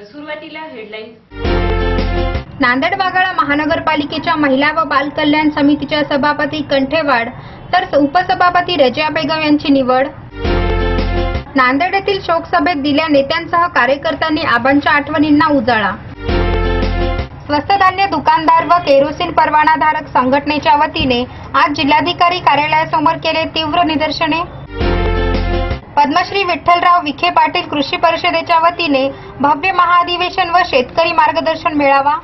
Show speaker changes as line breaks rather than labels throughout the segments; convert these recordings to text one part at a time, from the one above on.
तर सुरुवातीला हेडलाईन्स
नांदेड वाघाळा महानगरपालिकेच्या महिला व बाल कल्याण समितीच्या सभापती कंठेवाड तर उपसभापती रजिया बेगम यांची निवड. नांदेड येथील शोकसभेत दिल्या नेत्यांसह कार्यकर्त्यांनी आबांच्या आठवणींना उजाळा. स्वस्त धान्य दुकानदार व केरोसिन परवानाधारक संघटनेच्या वतीने आज जिल्हाधिकारी कार्यालयासमोर केले तीव्र निदर्शने. पद्मश्री विठ्ठलराव विखे पाटील कृषी परिषदेच्या वतीने भव्य महाअधिवेशन व शेतकरी मार्गदर्शन मेळावा.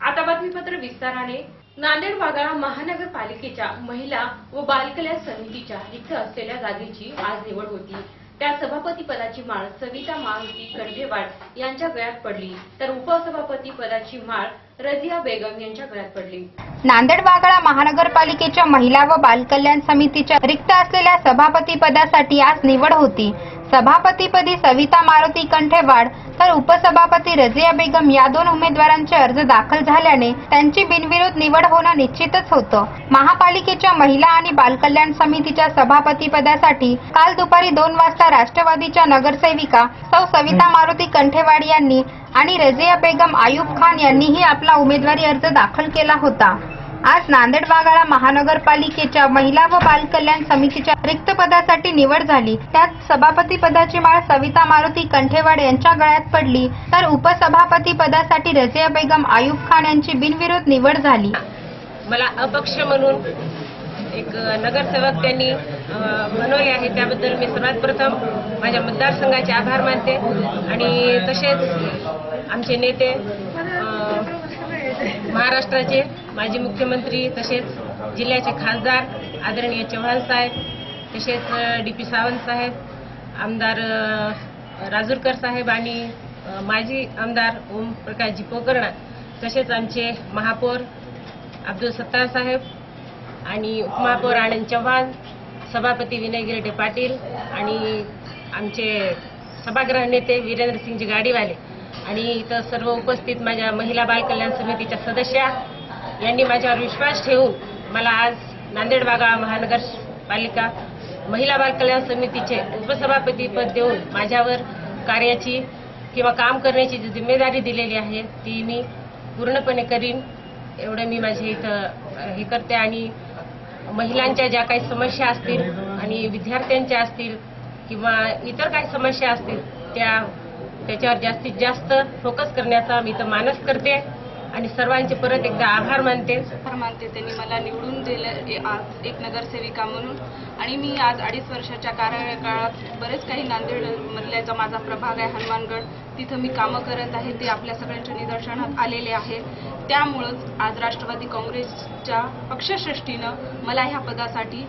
आता बातमीपत्र विस्ताराने. नांदेड वाघाळा महानगरपालिकेच्या महिला व बालकल्याण समितीच्या इथं असलेल्या जागेची आज निवड होती. त्या सभापती पदाची माळ सविता मारुती कंठेवाड यांच्या गळ्यात पडली. तर उपसभापती पदाची माळ रजिया बेगम यांच्या गळ्यात पडली.
नांदेड वागळा महानगरपालिकेच्या महिला व बालकल्याण समितीच्या रिक्त असलेल्या सभापती पदासाठी आज निवड होती. सभापतीपदी सविता मारुती कंठेवाड तर उपसभापती रजिया बेगम या दोन उमेदवारांचे अर्ज दाखल झाल्याने त्यांची बिनविरोध निवड होणं निश्चितच होतं. महापालिकेच्या महिला आणि बालकल्याण समितीच्या सभापती पदासाठी काल दुपारी दोन वाजता राष्ट्रवादीच्या नगरसेविका सौ सविता मारुती कंठेवाड यांनी आणि रजिया बेगम आयुब खान यांनीही आपला उमेदवारी अर्ज दाखल केला होता. आज नांदेड वाघाळा महानगरपालिकेच्या महिला व बाल कल्याण समितीच्या रिक्त पदासाठी निवड झाली. त्यात सभापती पदाची माळ सविता मारुती कंठेवाड यांच्या गळ्यात पडली. तर उपसभापती पदासाठी रजिया बेगम आयुब खान यांची बिनविरोध निवड झाली.
मला अपक्ष म्हणून एक नगरसेवक त्यांनी बनवले आहे. त्याबद्दल मी सर्वात प्रथम माझ्या मतदारसंघाचे आभार मानते. आणि तसेच आमचे नेते महाराष्ट्राचे माजी मुख्यमंत्री तसेच जिल्ह्याचे खासदार आदरणीय चव्हाण साहेब तसेच डी पी सावंत साहेब आमदार राजूरकर साहेब आणि माजी आमदार ओमप्रकाशजी पोकर्णा तसेच आमचे महापौर अब्दुल सत्तार साहेब आणि उपमहापौर आनंद चव्हाण सभापती विनय गिरटे पाटील आणि आमचे सभागृह नेते वीरेंद्रसिंगजी गाडीवाले. आणि इथं सर्व उपस्थित माझ्या महिला बाल कल्याण समितीच्या सदस्या यांनी माझ्यावर विश्वास ठेवून मला आज नांदेड बागा महानगरपालिका महिला बाल कल्याण समितीचे उपसभापती पद देऊन माझ्यावर कार्याची किंवा काम करण्याची जी जिम्मेदारी दिलेली आहे ती मी पूर्णपणे करीन. एवढं मी माझे इथं हे करते आणि महिलांच्या ज्या काही समस्या असतील आणि विद्यार्थ्यांच्या असतील किंवा इतर काही समस्या असतील त्या त्याच्यावर जास्तीत जास्त फोकस करण्याचा मी तर मानस करते. आणि सर्वांचे परत एकदा आभार मानते.
आभार मानते त्यांनी मला निवडून दिलं ए- आज एक नगरसेविका म्हणून. आणि मी आज अडीच वर्षाच्या कार्यकाळात बरेच काही नांदेड मधल्या जो माझा प्रभाग आहे हनुमानगड. तिथं मी कामं करत आहे ते आपल्या सगळ्यांच्या निदर्शनात आलेले आहे. त्यामुळंच आज राष्ट्रवादी काँग्रेसच्या पक्षश्रेष्ठीनं मला ह्या पदासाठी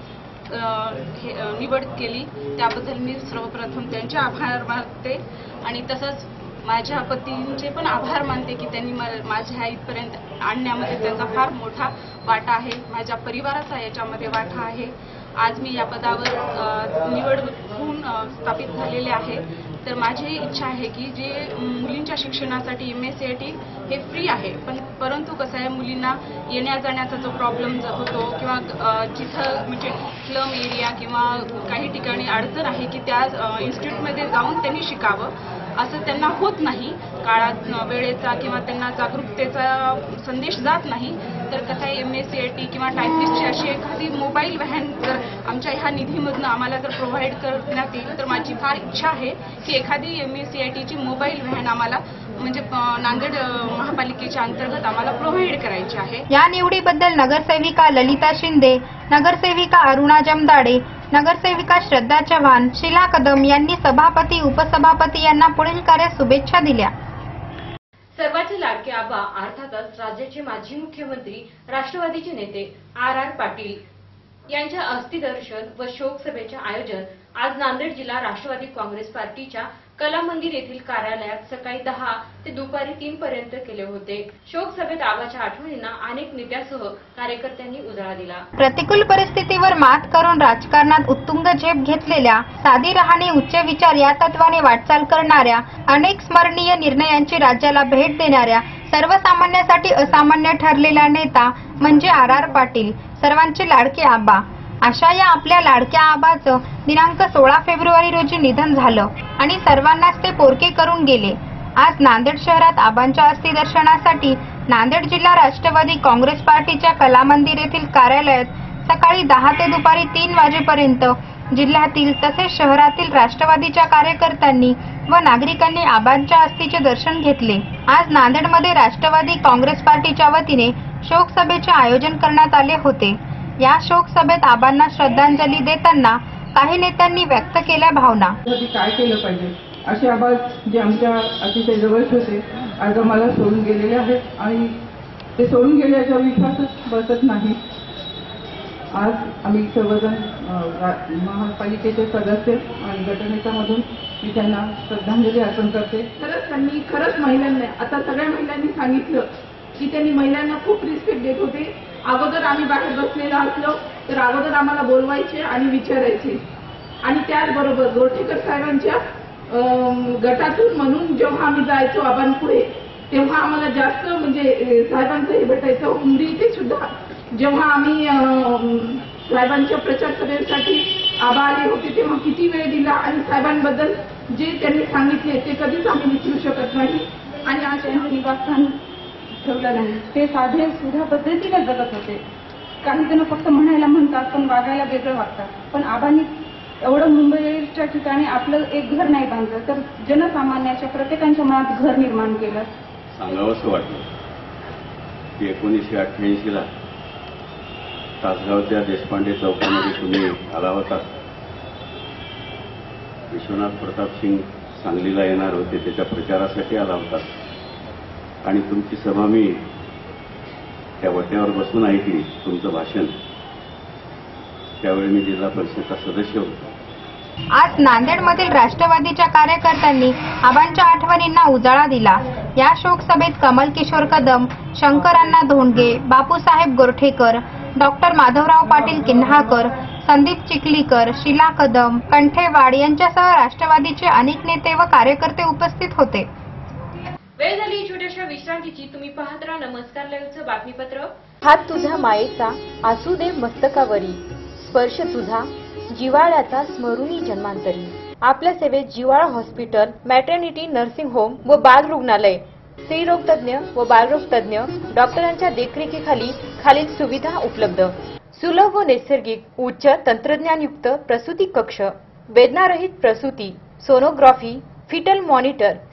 निवड केली. त्याबद्दल मी सर्वप्रथम त्यांचे आभार मानते आणि तसंच माझ्या पतींचे पण आभार मानते की त्यांनी माझ्या इथपर्यंत आणण्यामध्ये त्यांचा फार मोठा वाटा आहे. माझ्या परिवाराचा याच्यामध्ये वाटा आहे. आज मी या पदावर निवड होऊन स्थापित झालेले आहे. तर माझी इच्छा आहे की जे मुलींच्या शिक्षणासाठी M S C I T हे फ्री आहे. पण परंतु कसं आहे मुलींना येण्या जाण्याचा जो प्रॉब्लेम होतो किंवा जिथं म्हणजे स्लम एरिया किंवा काही ठिकाणी अडचण आहे की त्या इन्स्टिट्यूटमध्ये जाऊन त्यांनी शिकावं. असं त्यांना होत नाही. काळात वेळेचा किंवा त्यांना जागरूकतेचा संदेश जात नाही. तर कसं आहे M S C I T किंवा टायपिस्टची अशी एखादी मोबाईल व्हॅन जर आमच्या ह्या निधीमधनं आम्हाला जर प्रोव्हाइड करण्यात येईल तर माझी फार इच्छा आहे की एखादी एम एस सी आय टीची मोबाईल व्हॅन आम्हाला म्हणजे नांदेड महापालिकेच्या अंतर्गत आम्हाला प्रोव्हाइड करायची आहे.
या निवडीबद्दल नगरसेविका ललिता शिंदे नगरसेविका अरुणा जमदाडे नगरसेविका श्रद्धा चव्हाण शिला कदम यांनी सभापती उपसभापती यांना पुढील कार्यात शुभेच्छा दिल्या.
सर्वाचे लाडके आबा अर्थातच राज्याचे माजी मुख्यमंत्री राष्ट्रवादीचे नेते आर आर पाटील यांच्या अस्थिदर्शन व शोक सभेचे आयोजन आज नांदेड जिल्हा राष्ट्रवादी काँग्रेस पार्टीच्या कला मंदिर येथील कार्यालयात सकाळी दहा ते दुपारी तीन पर्यंत केले होते. शोक सभेत आबाच्या आठवणींना अनेक नेत्यासह कार्यकर्त्यांनी उजाळा दिला.
प्रतिकूल परिस्थितीवर मात करून राजकारणात उत्तुंग झेप घेतलेल्या साधी राहणी उच्च विचार या तत्वाने वाटचाल करणाऱ्या अनेक स्मरणीय निर्णयांची राज्याला भेट देणाऱ्या सर्वसामान्यासाठी असामान्य ठरलेला नेता म्हणजे आर आर पाटील. सर्वांचे लाडके आबा. अशा या आपल्या लाडक्या आबाचं दिनांक सोळा फेब्रुवारी रोजी निधन झालं आणि सर्वांनाच ते पोरके करून गेले. आज नांदेड शहरात आबांच्या अस्थिदर्शनासाठी नांदेड जिल्हा राष्ट्रवादी काँग्रेस पार्टीच्या कलामंदिर येथील कार्यालयात सकाळी दहा ते दुपारी तीन वाजेपर्यंत जिल्ह्यातील तसेच शहरातील राष्ट्रवादीच्या कार्यकर्त्यांनी व नागरिकांनी आबांच्या अस्थीचे दर्शन घेतले. आज नांदेडमध्ये राष्ट्रवादी काँग्रेस पार्टीच्या वतीने शोकसभेचे आयोजन करण्यात आले होते. या शोक सभेत आबांना श्रद्धांजली देताना काही नेत्यांनी व्यक्त केल्या भावना.
काय केलं पाहिजे? असे आवाज जे आमच्या अतिशय जवळचे होते आज मला सोडून गेलेले आहेत आणि ते सोडून गेले याचा विश्वासच बसत नाही. आज आम्ही सर्वजण महापालिकेचे सदस्य आणि गटनेत्यामधून मी त्यांना श्रद्धांजली अर्पण करते. खरंच त्यांनी खरंच महिलांना आता सगळ्या महिलांनी सांगितलं की त्यांनी महिलांना खूप रिस्पेक्ट देत होते. अगोदर आम्ही बाहेर बसलेलो असलो तर अगोदर आम्हाला बोलवायचे आणि विचारायचे. आणि त्याचबरोबर गोरठेकर साहेबांच्या गटातून म्हणून जेव्हा आम्ही जायचो आबांपुढे तेव्हा आम्हाला जास्त म्हणजे साहेबांचं हे भेटायचं उमरी इथे सुद्धा. जेव्हा आम्ही साहेबांच्या प्रचार सभेसाठी आबा आले होते तेव्हा किती वेळ दिला आणि साहेबांबद्दल जे त्यांनी सांगितले ते कधीच आम्ही विसरू शकत नाही. आणि आज निवासस्थान ठेवलं नाही. ते साधे सुध्या पद्धतीने जगत होते. काही जण फक्त म्हणायला म्हणतात पण वागायला वेगळं वागतात. पण आबांनी एवढं मुंबईच्या ठिकाणी आपलं एक घर नाही बांधलं तर जनसामान्याच्या प्रत्येकाच्या मनात घर निर्माण केलं.
सांगावंसं वाटलं की एकोणीसशे अठ्ठ्याऐंशीला तासगावच्या देशपांडे चौकामध्ये तुम्ही आला होता विश्वनाथ प्रताप सिंग सांगलीला येणार होते त्याच्या प्रचारासाठी आला होता. आणि तुमची सभा मी त्या वट्यावर बसून ऐकली तुमचं भाषण. त्यावेळी मी जिल्हा परिषदचा सदस्य होतो.
आज नांदेडमधील राष्ट्रवादीच्या कार्यकर्त्यांनी आबांच्या आठवणींना उजाळा दिला. या शोकसभेत कमल किशोर कदम शंकरांना धोंडगे बापूसाहेब गोरठेकर डॉक्टर माधवराव पाटील किन्हाकर संदीप चिखलीकर शिला कदम कंठेवाड यांच्यासह राष्ट्रवादीचे अनेक नेते व कार्यकर्ते उपस्थित होते.
वेळ झाली छोट्याशा विश्रांतीची. तुम्ही पाहत राहा नमस्कार लाईव्हचं बातमीपत्र.
हात तुझा मायेचा आसू दे मस्तकावरी. स्पर्श तुझा जिवाळ्याचा स्मरुणी जन्मांतरी. आपल्या सेवेत जिवाळा हॉस्पिटल मॅटर्निटी नर्सिंग होम व बाल रुग्णालय. स्त्रीरोग तज्ञ व बालरोग तज्ञ डॉक्टरांच्या देखरेखीखाली खालील सुविधा उपलब्ध. सुलभ व नैसर्गिक उच्च तंत्रज्ञानयुक्त प्रसूती कक्ष. वेदनारहित प्रसूती सोनोग्राफी फिटल मॉनिटर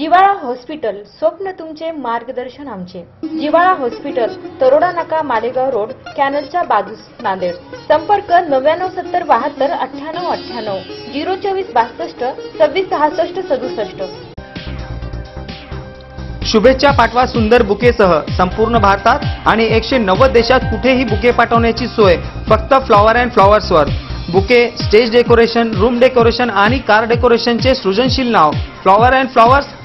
जिवाळा हॉस्पिटल स्वप्न तुमचे मार्गदर्शन आमचे. जिवाळा हॉस्पिटल तरोडा नाका मालेगाव रोड कॅनलच्या बाजूस नांदेड. संपर्क नव्याण्णव सत्तर बहात्तर अठ्ठ्याण्णव अठ्ठ्याण्णव. झिरो चोवीस बासष्ट सव्वीस सहासष्ट सदुसष्ट.
शुभेच्छा पाठवा सुंदर बुकेसह. संपूर्ण भारतात आणि एकशे नव्वद देशात कुठेही बुके पाठवण्याची सोय. फक्त flower and फ्लॉवर्सवर. Bouquet stage decoration room decoration आणि कार डेकोरेशनचे सृजनशील नाव. Flower and flowers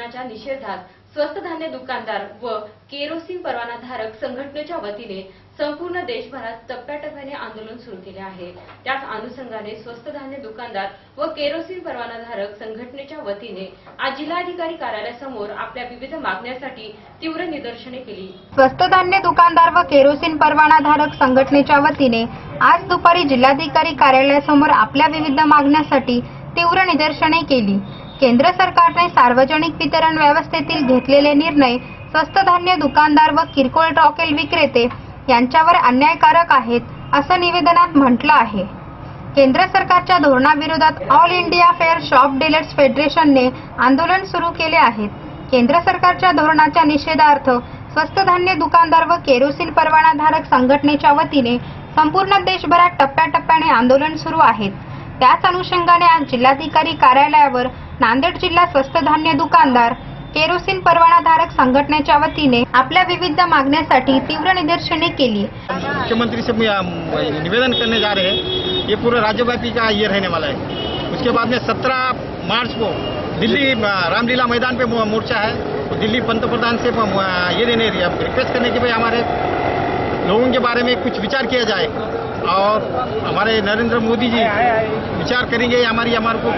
विश्रांतीनंतर निषेधात
स्वस्त धान्य दुकानदार व केरोसिन परवानाधारक संघटनेच्या वतीने संपूर्ण देशभरात टप्प्याटप्प्याने आंदोलन सुरू केले आहे. त्याच अनुषंगाने स्वस्त धान्य दुकानदार व केरोसिन परवानाधारक संघटनेच्या वतीने आज जिल्हाधिकारी कार्यालयासमोर आपल्या विविध मागण्यांसाठी तीव्र निदर्शने केली.
स्वस्त धान्य दुकानदार व केरोसिन परवानाधारक संघटनेच्या वतीने आज दुपारी जिल्हाधिकारी कार्यालयासमोर आपल्या विविध मागण्यांसाठी तीव्र निदर्शने केली. केंद्र सरकारने सार्वजनिक वितरण व्यवस्थेतील घेतलेले निर्णय स्वस्त धान्य दुकानदार व किरकोळ रॉकेल विक्रेते यांच्यावर अन्यायकारक आहेत असं निवेदनात म्हटलं आहे. केंद्र सरकारच्या धोरणाविरोधात all India fair shop dealers फेडरेशनने आंदोलन सुरू केले आहेत केंद्र सरकारच्या धोरणाच्या निषेधार्थ स्वस्त धान्य दुकानदार व केरोसिन परवानाधारक संघटनेच्या वतीने संपूर्ण देशभरात टप्प्याटप्प्याने आंदोलन सुरू आहेत त्याच अनुषंगाने आज जिल्हाधिकारी कार्यालयावर नांदेड जिल्हा स्वस्त धान्य दुकानदार केरोसिन परवानाधारक संघटनेच्या वतीने आपल्या विविध मागण्यासाठी तीव्र निदर्शने केली.
मुख्यमंत्री से निवेदन करने जा रहे हैं। ये पूरा राज्यव्यापी का ये रहने वाला है। उसके बाद में 17 मार्च को दिल्ली रामलीला मैदान पे मो- मोर्चा है। तो दिल्ली पंतप्रधान से हम, ये देने रिक्वेस्ट करने की भाई हमारे लोगों के बारे में कुछ विचार किया जाए। और हमारे नरेंद्र मोदी जी विचार करेंगे हमारी हमारे को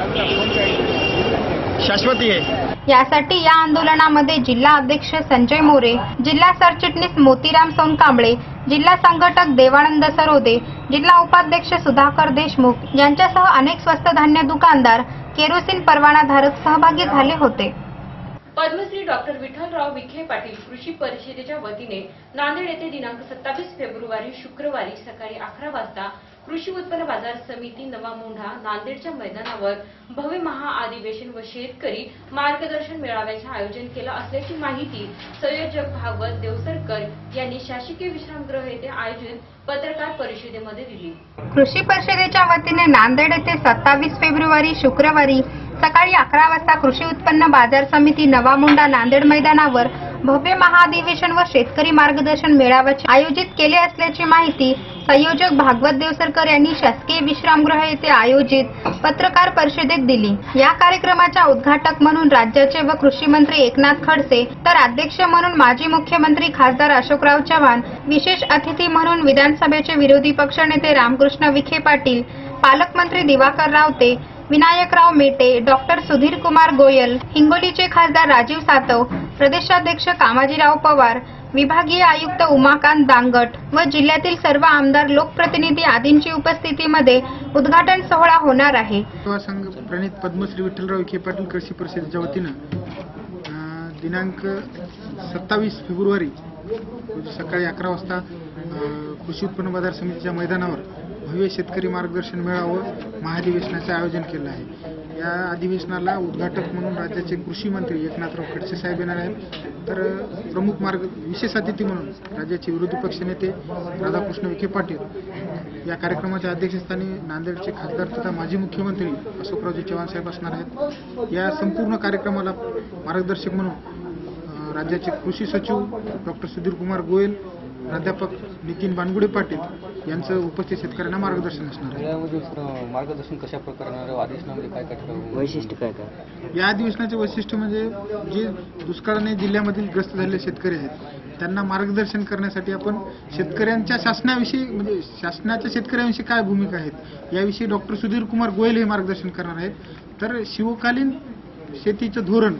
शाश्वती है।
यासाठी या आंदोलनामध्ये जिल्हा अध्यक्ष संजय मोरे जिल्हा सरचिटणीस मोतीराम सोनकांबळे जिल्हा संघटक देवानंद सरोदे जिल्हा उपाध्यक्ष सुधाकर देशमुख यांच्यासह अनेक स्वस्त धान्य दुकानदार केरोसिन परवानाधारक सहभागी झाले होते.
पद्मश्री डॉक्टर विठ्ठलराव विखे पाटील कृषी परिषदेच्या वतीने नांदेड येथे दिनांक सत्तावीस फेब्रुवारी शुक्रवारी सकाळी अकरा वाजता कृषी उत्पन्न बाजार समिती नवा मोंढा नांदेडच्या मैदानावर भव्य महाअधिवेशन व शेतकरी मार्गदर्शन मेळाव्याचे आयोजन केलं असल्याची माहिती संयोजक भागवत देवसरकर यांनी शासकीय विश्रामगृह येथे आयोजित पत्रकार परिषदेमध्ये दिली.
कृषी परिषदेच्या वतीने नांदेड येथे सत्तावीस फेब्रुवारी शुक्रवारी सकाळी अकरा वाजता कृषी उत्पन्न बाजार समिती नवा मुंडा नांदेड मैदानावर भव्य महाअधिवेशन व शेतकरी मार्गदर्शन मेळाव्याचे आयोजित केले असल्याची माहिती संयोजक भागवत देवसरकर यांनी शासकीय विश्रामगृह येथे आयोजित पत्रकार परिषदेत दिली. या कार्यक्रमाच्या उद्घाटक म्हणून राज्याचे व कृषी मंत्री एकनाथ खडसे तर अध्यक्ष म्हणून माजी मुख्यमंत्री खासदार अशोकराव चव्हाण विशेष अतिथी म्हणून विधानसभेचे विरोधी पक्षनेते रामकृष्ण विखे पाटील पालकमंत्री दिवाकर रावते विनायकराव मेटे डॉक्टर सुधीर कुमार गोयल हिंगोलीचे खासदार राजीव सातव प्रदेशाध्यक्ष कामाजीराव पवार विभागीय आयुक्त उमाकांत दांगट व जिल्ह्यातील सर्व आमदार लोकप्रतिनिधी आदींची उपस्थितीमध्ये उद्घाटन सोहळा होणार आहे.
सेवा संघ प्रणित पद्मश्री विठ्ठलराव विखे पाटील कृषी परिषदेच्या वतीनं दिनांक सत्तावीस फेब्रुवारी सकाळी अकरा वाजता कृषी उत्पन्न बाजार समितीच्या मैदानावर भव्य शेतकरी मार्गदर्शन मेळावं महाधिवेशनाचं आयोजन केलं आहे. या अधिवेशनाला उद्घाटक म्हणून राज्याचे कृषी मंत्री एकनाथराव खडसे साहेब येणार आहेत. तर प्रमुख मार्ग विशेष अतिथी म्हणून राज्याचे विरोधी पक्षनेते राधाकृष्ण विखे पाटील या कार्यक्रमाच्या अध्यक्षस्थानी नांदेडचे खासदार तथा माजी मुख्यमंत्री अशोकरावजी चव्हाण साहेब असणार आहेत. या संपूर्ण कार्यक्रमाला मार्गदर्शक म्हणून राज्याचे कृषी सचिव डॉक्टर सुधीर कुमार गोयल प्राध्यापक नितीन बानगुडे पाटील यांचं उपस्थित शेतकऱ्यांना मार्गदर्शन असणार आहे
मार्गदर्शन कशा प्रकारे? अधिवेशनामध्ये काय काय ठेवावं?
वैशिष्ट्य काय काय
या अधिवेशनाचे वैशिष्ट्य म्हणजे जे दुष्काळाने जिल्ह्यामधील ग्रस्त झालेले शेतकरी आहेत त्यांना मार्गदर्शन करण्यासाठी आपण शेतकऱ्यांच्या शासनाविषयी म्हणजे शासनाच्या शेतकऱ्यांविषयी काय भूमिका आहेत याविषयी डॉक्टर सुधीर कुमार गोयल हे मार्गदर्शन करणार आहेत तर शिवकालीन शेतीचं धोरण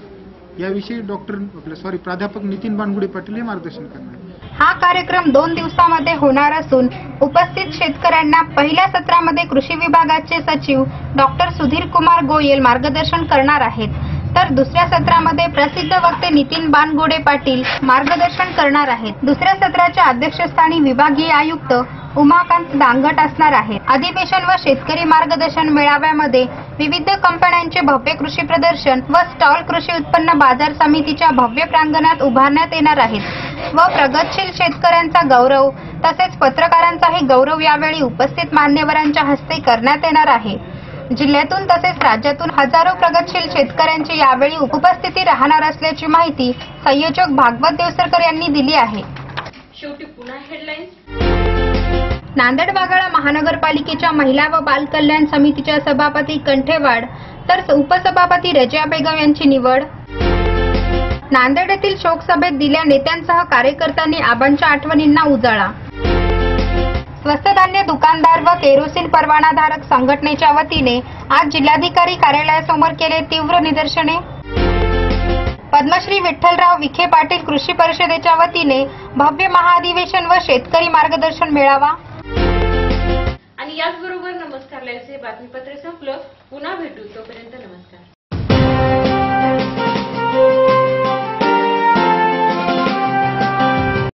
याविषयी डॉक्टर आपले सॉरी प्राध्यापक नितीन बानगुडे पाटील हे मार्गदर्शन करणार आहेत
हा कार्यक्रम दोन दिवसामध्ये होणार असून उपस्थित शेतकऱ्यांना पहिल्या सत्रामध्ये कृषी विभागाचे सचिव डॉक्टर सुधीर कुमार गोयल मार्गदर्शन करणार आहेत. तर दुसऱ्या सत्रामध्ये प्रसिद्ध वक्ते नितीन बानगोडे पाटील मार्गदर्शन करणार आहेत. दुसऱ्या सत्राच्या अध्यक्षस्थानी विभागीय आयुक्त उमाकांत दांगट असणार आहेत. अधिवेशन व शेतकरी मार्गदर्शन मेळाव्यामध्ये विविध कंपन्यांचे भव्य कृषी प्रदर्शन व स्टॉल कृषी उत्पन्न बाजार समितीच्या भव्य प्रांगणात उभारण्यात येणार आहेत व प्रगतशील शेतकऱ्यांचा गौरव तसेच पत्रकारांचाही गौरव यावेळी उपस्थित मान्यवरांच्या हस्ते करण्यात येणार आहे. जिल्ह्यातून तसेच राज्यातून हजारो प्रगतशील शेतकऱ्यांची यावेळी उपस्थिती राहणार असल्याची माहिती संयोजक भागवत देवसरकर यांनी दिली आहे. नांदेड वाघाळा महानगरपालिकेच्या महिला व बाल कल्याण समितीच्या सभापती कंठेवाड तर उपसभापती रजिया बेगम यांची निवड. नांदेड येथील शोकसभेत दिल्या नेत्यांसह कार्यकर्त्यांनी आबांच्या आठवणींना उजाळा. स्वस्त धान्य दुकानदार व केरोसिन परवानाधारक संघटनेच्या वतीने आज जिल्हाधिकारी कार्यालयासमोर केले तीव्र निदर्शने. पद्मश्री विठ्ठलराव विखे पाटील कृषी परिषदेच्या वतीने भव्य महाअधिवेशन व शेतकरी मार्गदर्शन मेळावा.
आणि याचबरोबर नमस्कार लाईव्हचे बातमीपत्र संपलं. पुन्हा भेटू तोपर्यंत नमस्कार.